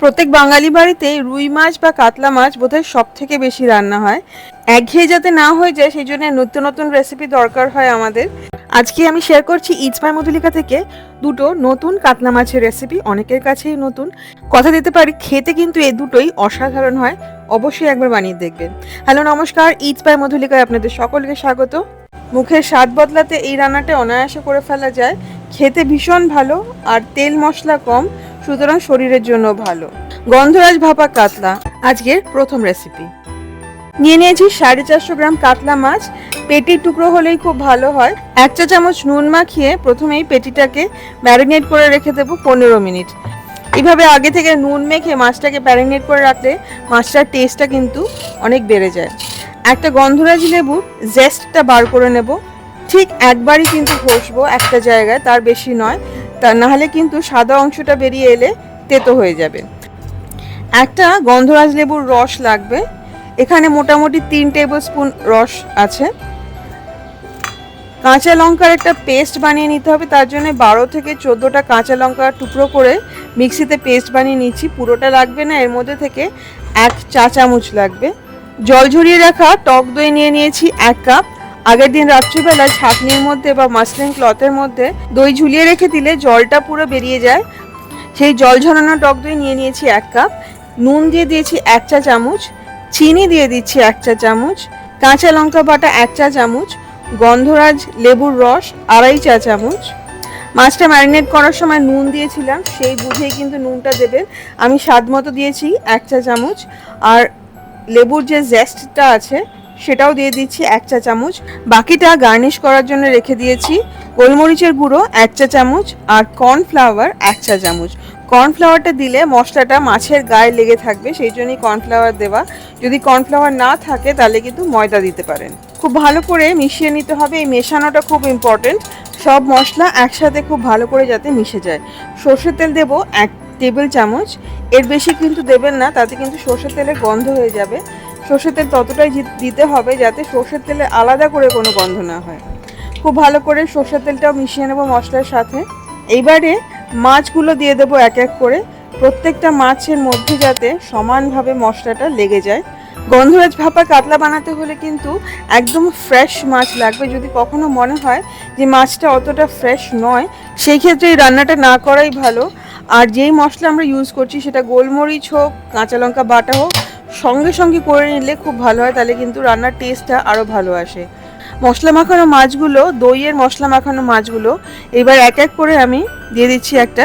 প্রত্যেক বাঙালি বাড়িতে রুই মাছ বা কাতলা মাছ বোধহয় সব থেকে বেশি রান্না হয়। একঘেয়ে যাতে না হয়ে যায়, সেই জন্য নতুন নতুন রেসিপি দরকার হয় আমাদের। আজকে আমি শেয়ার করছি ইজপাই মধুলিকা থেকে দুটো নতুন কাতলা মাছের রেসিপি অনেকের কাছেই নতুন। কথা দিতে পারি, খেতে কিন্তু এই দুটোই অসাধারণ হয়। অবশ্যই একবার বানিয়ে দেখবেন। হ্যালো, নমস্কার ইজপাই মধুলিকায় আপনাদের সকলকে স্বাগত। মুখের স্বাদ বদলাতে এই রান্নাটা অনায়াসে করে ফেলা যায়। খেতে ভীষণ ভালো, আর তেল মশলা কম। সুতরাং শরীরের জন্য ভালো। গন্ধরাজ ভাপা কাতলা, আজকের প্রথম রেসিপি নিয়ে নিয়েছি সাড়ে চারশো গ্রাম কাতলা মাছ। পেটির টুকরো হলেই খুব ভালো হয়। এক চা চামচ নুন মাখিয়ে প্রথমেই পেটিটাকে ম্যারিনেট করে রেখে দেবো পনেরো মিনিট। এইভাবে আগে থেকে নুন মেখে মাছটাকে ম্যারিনেট করে রাখলে মাছটার টেস্টটা কিন্তু অনেক বেড়ে যায়। একটা গন্ধরাজ লেবুর জেস্টটা বার করে নেব। ঠিক একবারই কিন্তু ঘষবো একটা জায়গায়, তার বেশি নয়। তা নাহলে কিন্তু সাদা অংশটা বেরিয়ে এলে তেতো হয়ে যাবে। একটা গন্ধরাজ লেবুর রস লাগবে। এখানে মোটামুটি তিন টেবিল স্পুন রস আছে। কাঁচা লঙ্কার একটা পেস্ট বানিয়ে নিতে হবে। তার জন্য বারো থেকে চোদ্দোটা কাঁচা লঙ্কা টুকরো করে মিক্সিতে পেস্ট বানিয়ে নিচ্ছি। পুরোটা লাগবে না, এর মধ্যে থেকে এক চা চামচ লাগবে। জল ঝরিয়ে রাখা টক দই নিয়ে নিয়েছি এক কাপ। আগের দিন রাত্রিবেলা ছাঁকনির মধ্যে বা মাসলিন ক্লথের মধ্যে দই ঝুলিয়ে রেখে দিলে জলটা পুরো বেরিয়ে যায়। সেই জল ঝরানো টক দই নিয়ে নিয়েছি এক কাপ। নুন দিয়ে দিয়েছি এক চা চামচ। চিনি দিয়ে দিচ্ছি এক চা চামচ। কাঁচা লঙ্কা বাটা এক চা চামচ। গন্ধরাজ লেবুর রস আড়াই চা চামচ। মাছটা ম্যারিনেট করার সময় নুন দিয়েছিলাম, সেই বুঝেই কিন্তু নুনটা দেবেন। আমি স্বাদ মতো দিয়েছি এক চা চামচ। আর লেবুর যে জেস্টটা আছে সেটাও দিয়ে দিচ্ছি এক চা চামচ। বাকিটা গার্নিশ করার জন্য রেখে দিয়েছি গোলমরিচের গুঁড়ো এক চা চামচ আর কর্নফ্লাওয়ার এক চা চামচ। কর্নফ্লাওয়ারটা দিলে মশলাটা মাছের গায়ে লেগে থাকবে, সেই জন্যই কর্নফ্লাওয়ার দেওয়া। যদি কর্নফ্লাওয়ার না থাকে তাহলে কিন্তু ময়দা দিতে পারেন। খুব ভালো করে মিশিয়ে নিতে হবে, এই মেশানোটা খুব ইম্পর্টেন্ট সব মশলা একসাথে খুব ভালো করে যাতে মিশে যায়। সর্ষের তেল দেবো এক টেবিল চামচ। এর বেশি কিন্তু দেবেন না, তাতে কিন্তু সর্ষের তেলের গন্ধ হয়ে যাবে। সর্ষের তেল ততটাই দিতে হবে যাতে সর্ষের তেলে আলাদা করে কোনো গন্ধ না হয়। খুব ভালো করে সর্ষের তেলটাও মিশিয়ে নেব মশলার সাথে। এইবারে মাছগুলো দিয়ে দেবো এক এক করে। প্রত্যেকটা মাছের মধ্যে যাতে সমানভাবে মশলাটা লেগে যায়। গন্ধরাজ ভাপা কাতলা বানাতে হলে কিন্তু একদম ফ্রেশ মাছ লাগবে। যদি কখনো মনে হয় যে মাছটা অতটা ফ্রেশ নয়, সেই ক্ষেত্রে এই রান্নাটা না করাই ভালো। আর যেই মশলা আমরা ইউজ করছি সেটা গোলমরিচ হোক, কাঁচা লঙ্কা বাটা হোক সঙ্গে সঙ্গে করে নিলে খুব ভালো হয়, তাহলে কিন্তু রান্নার টেস্টটা আরও ভালো আসে। মশলা মাখানো মাছগুলো, দইয়ের মশলা মাখানো মাছগুলো এবার এক এক করে আমি দিয়ে দিচ্ছি একটা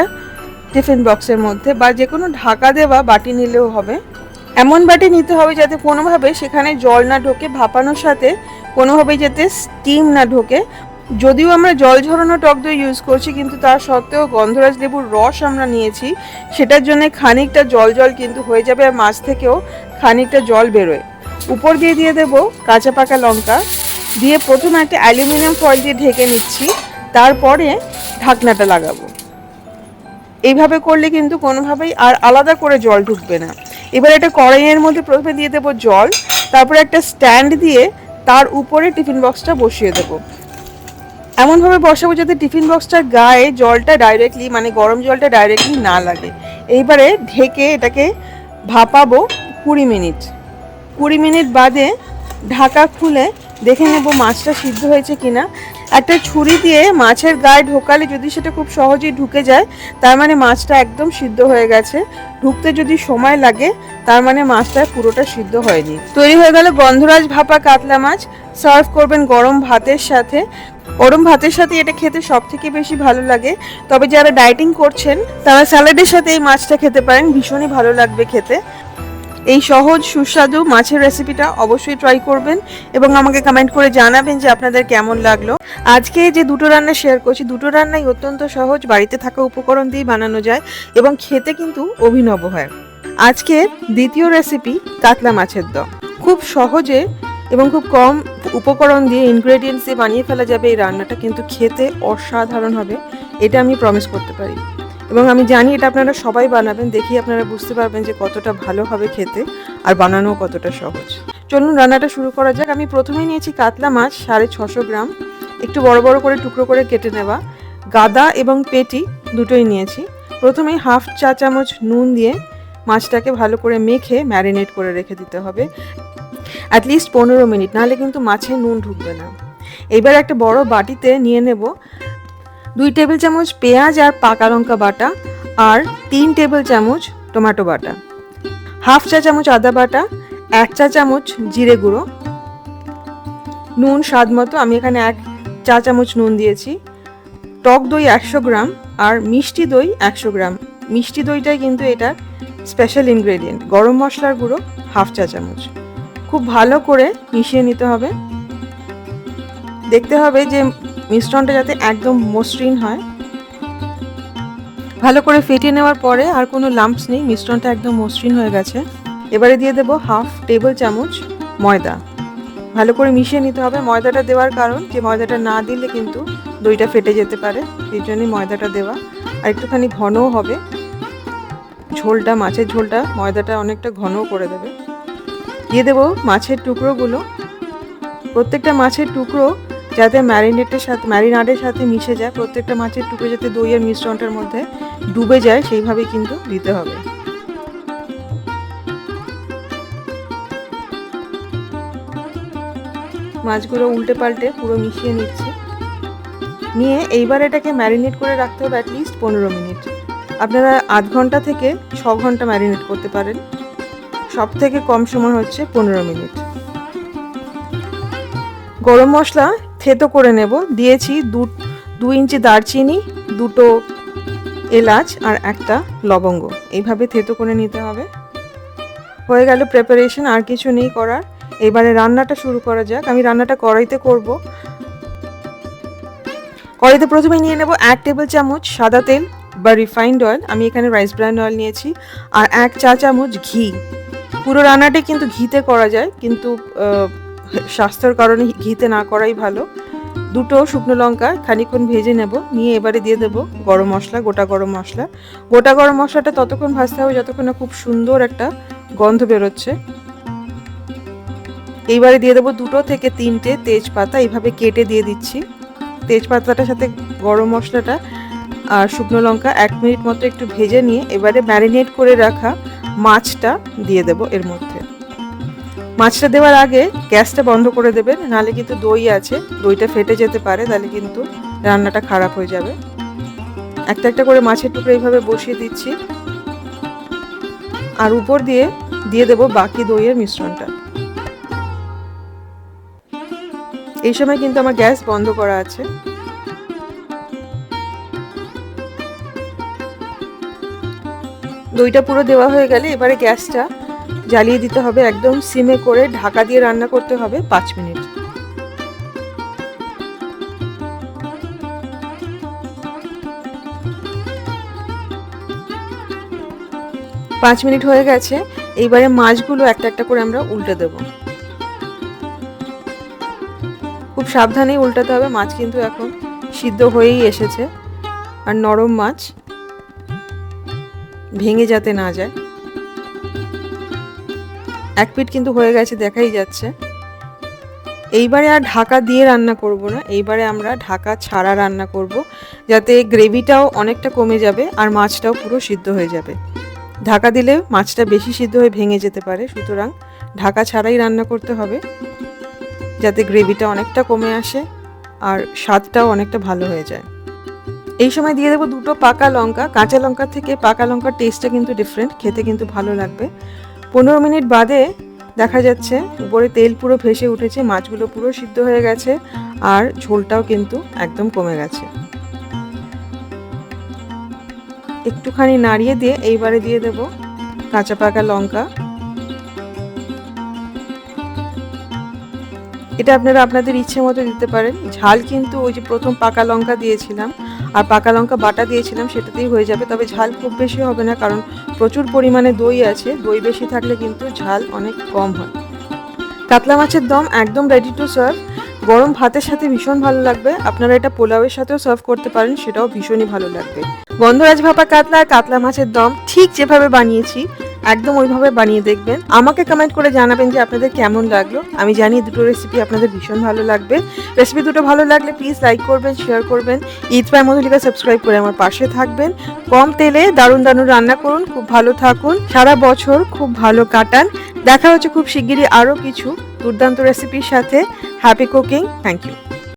টিফিন বক্সের মধ্যে বা যে কোনো ঢাকা দেওয়া বাটি নিলেও হবে। এমন বাটি নিতে হবে যাতে কোনোভাবে সেখানে জল না ঢোকে, ভাপানোর সাথে কোনোভাবে যাতে স্টিম না ঢোকে। যদিও আমরা জল ঝরানো টক দই ইউজ করছি, কিন্তু তার সত্ত্বেও গন্ধরাজ লেবুর রস আমরা নিয়েছি। সেটার জন্য খানিকটা জল জল কিন্তু হয়ে যাবে আর মাছ থেকেও খানিকটা জল বেরোয়। উপর দিয়ে দিয়ে দেবো কাঁচা পাকা লঙ্কা। দিয়ে প্রথমে একটা অ্যালুমিনিয়াম ফয়েল দিয়ে ঢেকে নিচ্ছি। তারপরে ঢাকনাটা লাগাবো। এইভাবে করলে কিন্তু কোনোভাবেই আর আলাদা করে জল ঢুকবে না। এবার একটা কড়াইয়ের মধ্যে প্রথমে দিয়ে দেবো জল। তারপরে একটা স্ট্যান্ড দিয়ে তার উপরে টিফিন বক্সটা বসিয়ে দেবো। এমনভাবে বসাবো যাতে টিফিন বক্সটার গায়ে জলটা ডাইরেক্টলি মানে গরম জলটা ডাইরেক্টলি না লাগে। এইবারে ঢেকে এটাকে ভাপাবো। কুড়ি মিনিট। কুড়ি মিনিট বাদে ঢাকা খুলে দেখে নেব মাছটা সিদ্ধ হয়েছে কিনা। একটা ছুরি দিয়ে মাছের গায়ে ঢোকালে যদি সেটা খুব সহজেই ঢুকে যায়, তার মানে মাছটা একদম সিদ্ধ হয়ে গেছে। ঢুকতে যদি সময় লাগে, তার মানে মাছটা পুরোটা সিদ্ধ হয়নি। তৈরি হয়ে গেল গন্ধরাজ ভাপা কাতলা মাছ। সার্ভ করবেন গরম ভাতের সাথে। গরম ভাতের সাথে এটা খেতে সব থেকে বেশি ভালো লাগে। তবে যারা ডায়েটিং করছেন, তারা স্যালাডের সাথে এই মাছটা খেতে পারেন। ভীষণই ভালো লাগবে খেতে। এই সহজ, সুস্বাদু মাছের রেসিপিটা অবশ্যই ট্রাই করবেন এবং আমাকে কমেন্ট করে জানাবেন যে আপনাদের কেমন লাগল। আজকে যে দুটো রান্না শেয়ার করছি, দুটো রান্নাই অত্যন্ত সহজ, বাড়িতে থাকা উপকরণ দিয়ে বানানো যায় এবং খেতে কিন্তু অভিনব হয়। আজকে দ্বিতীয় রেসিপি কাতলা মাছের দম। খুব সহজে এবং খুব কম উপকরণ দিয়ে ইনগ্রেডিয়েন্টস দিয়ে বানিয়ে ফেলা যাবে এই রান্নাটা, কিন্তু খেতে অসাধারণ হবে, এটা আমি প্রমিস করতে পারি। এবং আমি জানি এটা আপনারা সবাই বানাবেন দেখি আপনারা বুঝতে পারবেন যে কতটা ভালো হবে খেতে আর বানানো কতটা সহজ। চলুন রান্নাটা শুরু করা যাক। আমি প্রথমেই নিয়েছি কাতলা মাছ, সাড়ে ছশো গ্রাম। একটু বড় বড় করে টুকরো করে কেটে নেওয়া। গাদা এবং পেটি দুটোই নিয়েছি। প্রথমে হাফ চা চামচ নুন দিয়ে মাছটাকে ভালো করে মেখে ম্যারিনেট করে রেখে দিতে হবে। অ্যাটলিস্ট পনেরো মিনিট, নাহলে কিন্তু মাছে নুন ঢুকবে না। এবার একটা বড় বাটিতে নিয়ে নেব দুই টেবিল চামচ পেঁয়াজ আর পাকা লঙ্কা বাটা আর তিন টেবিল চামচ টমেটো বাটা। হাফ চা চামচ আদা বাটা, এক চা চামচ জিরে গুঁড়ো। নুন স্বাদ মতো, আমি এখানে এক চা চামচ নুন দিয়েছি। টক দই একশো গ্রাম আর মিষ্টি দই একশো গ্রাম। মিষ্টি দইটাই কিন্তু এটার স্পেশাল ইনগ্রেডিয়েন্ট গরম মশলার গুঁড়ো হাফ চা চামচ। খুব ভালো করে মিশিয়ে নিতে হবে। দেখতে হবে যে মিশ্রণটা যাতে একদম মসৃণ হয়। ভালো করে ফেটিয়ে নেওয়ার পরে আর কোনো লাম্পস নেই, মিশ্রণটা একদম মসৃণ হয়ে গেছে। এবারে দিয়ে দেবো হাফ টেবিল চামচ ময়দা। ভালো করে মিশিয়ে নিতে হবে ময়দাটা দেওয়ার কারণ যে ময়দাটা না দিলে কিন্তু দইটা ফেটে যেতে পারে, সেই জন্যই ময়দাটা দেওয়া। আর একটুখানি ঘনও হবে। ঝোলটা, মাছের ঝোলটা ময়দাটা অনেকটা ঘনও করে দেবে। দিয়ে দেবো মাছের টুকরোগুলো। প্রত্যেকটা মাছের টুকরো যাতে ম্যারিনেটের সাথে, ম্যারিনাডের সাথে মিশে যায়, প্রত্যেকটা মাছের টুকরো যাতে দইয়ের মিশ্রণটার মধ্যে ডুবে যায়, সেইভাবে কিন্তু দিতে হবে। মাছগুলো উল্টে পাল্টে পুরো মিশিয়ে নিচ্ছি। নিয়ে এইবার এটাকে ম্যারিনেট করে রাখতে হবে অ্যাটলিস্ট পনেরো মিনিট। আপনারা আধ ঘণ্টা থেকে ছ ঘণ্টা ম্যারিনেট করতে পারেন। সব থেকে কম সময় হচ্ছে পনেরো মিনিট। গরম মশলা থেতো করে নেব। দিয়েছি দু দু ইঞ্চি দারচিনি, দুটো এলাচ আর একটা লবঙ্গ। এইভাবে থেতো করে নিতে হবে। হয়ে গেল প্রিপারেশন আর কিছু নেই করার। এবারে রান্নাটা শুরু করা যাক। আমি রান্নাটা কড়াইতে করব। কড়াইতে প্রথমে নিয়ে নেব এক টেবিল চামচ সাদা তেল বা রিফাইন্ড অয়েল আমি এখানে রাইস ব্র্যান্ড অয়েল নিয়েছি। আর এক চা চামচ ঘি। পুরো রান্নাটা কিন্তু ঘিতে করা যায়। কিন্তু স্বাস্থ্যের কারণে ঘিতে না করাই ভালো। দুটো শুকনো লঙ্কা খানিক্ষণ ভেজে নেব, নিয়ে এবারে দিয়ে দেবো গরম মশলা, গোটা গরম মশলা। গোটা গরম মশলাটা ততক্ষণ ভাজতে হবে যতক্ষণ না খুব সুন্দর একটা গন্ধ বেরোচ্ছে। এইবারে দিয়ে দেবো দুটো থেকে তিনটে তেজপাতা, এইভাবে কেটে দিয়ে দিচ্ছি। তেজপাতাটার সাথে গরম মশলাটা আর শুকনো লঙ্কা এক মিনিট মতো একটু ভেজে নিয়ে এবারে ম্যারিনেট করে রাখা মাছটা দিয়ে দেবো এর মধ্যে। মাছটা দেওয়ার আগে গ্যাসটা বন্ধ করে দেবেন নাহলে কিন্তু দই আছে, দইটা ফেটে যেতে পারে, তাহলে কিন্তু রান্নাটা খারাপ হয়ে যাবে। একটা একটা করে মাছের টুকরো এইভাবে বসিয়ে দিচ্ছি। আর উপর দিয়ে দিয়ে দেবো বাকি দইয়ের মিশ্রণটা। এই সময় কিন্তু আমার গ্যাস বন্ধ করা আছে। দইটা পুরো দেওয়া হয়ে গেলে এবারে গ্যাসটা জ্বালিয়ে দিতে হবে একদম সিমে করে, ঢাকা দিয়ে রান্না করতে হবে পাঁচ মিনিট। পাঁচ মিনিট হয়ে গেছে, এইবারে মাছগুলো একটা একটা করে আমরা উল্টে দেব। খুব সাবধানেই উল্টাতে হবে, মাছ কিন্তু এখন সিদ্ধ হয়েই এসেছে। আর নরম মাছ, ভেঙে যাতে না যায়। এক পিঠ কিন্তু হয়ে গেছে, দেখাই যাচ্ছে। এইবারে আর ঢাকা দিয়ে রান্না করব না, এইবারে আমরা ঢাকা ছাড়া রান্না করব, যাতে গ্রেভিটাও অনেকটা কমে যাবে আর মাছটাও পুরো সিদ্ধ হয়ে যাবে। ঢাকা দিলে মাছটা বেশি সিদ্ধ হয়ে ভেঙে যেতে পারে, সুতরাং ঢাকা ছাড়াই রান্না করতে হবে, যাতে গ্রেভিটা অনেকটা কমে আসে আর স্বাদটাও অনেকটা ভালো হয়ে যায়। এই সময় দিয়ে দেবো দুটো পাকা লঙ্কা, কাঁচা লঙ্কা থেকে পাকা লঙ্কার টেস্টটা কিন্তু ডিফারেন্ট খেতে কিন্তু ভালো লাগবে। পনেরো মিনিট বাদে দেখা যাচ্ছে, উপরে তেল পুরো ভেসে উঠেছে, মাছগুলো পুরো সিদ্ধ হয়ে গেছে, আর ঝোলটাও কিন্তু একদম কমে গেছে। একটুখানি নাড়িয়ে দিয়ে এইবারে দিয়ে দেব কাঁচা পাকা লঙ্কা। এটা আপনারা আপনাদের ইচ্ছে মতো দিতে পারেন। ঝাল কিন্তু ওই যে প্রথম পাকা লঙ্কা দিয়েছিলাম আর পাকা লঙ্কা বাটা দিয়েছিলাম, সেটাতেই হয়ে যাবে। তবে ঝাল খুব বেশি হবে না, কারণ প্রচুর পরিমাণে দই আছে। দই বেশি থাকলে কিন্তু ঝাল অনেক কম হয়। কাতলা মাছের দম একদম রেডি টু সার্ভ গরম ভাতের সাথে ভীষণ ভালো লাগবে। আপনারা এটা পোলাওয়ের সাথেও সার্ভ করতে পারেন, সেটাও ভীষণই ভালো লাগবে। গন্ধরাজ ভাপা কাতলা আর কাতলা মাছের দম ঠিক যেভাবে বানিয়েছি একদম ওইভাবে বানিয়ে দেখবেন। আমাকে কমেন্ট করে জানাবেন যে আপনাদের কেমন লাগল। আমি জানি দুটো রেসিপি আপনাদের ভীষণ ভালো লাগবে। রেসিপি দুটো ভালো লাগলে প্লিজ লাইক করবেন শেয়ার করবেন। ঈদ পায় মধুলিকা সাবস্ক্রাইব করে আমার পাশে থাকবেন। কম তেলে দারুণ দারুণ রান্না করুন, খুব ভালো থাকুন। সারা বছর খুব ভালো কাটান। দেখা হচ্ছে খুব শিগগিরই আরও কিছু দুর্দান্ত রেসিপির সাথে। Happy cooking thank you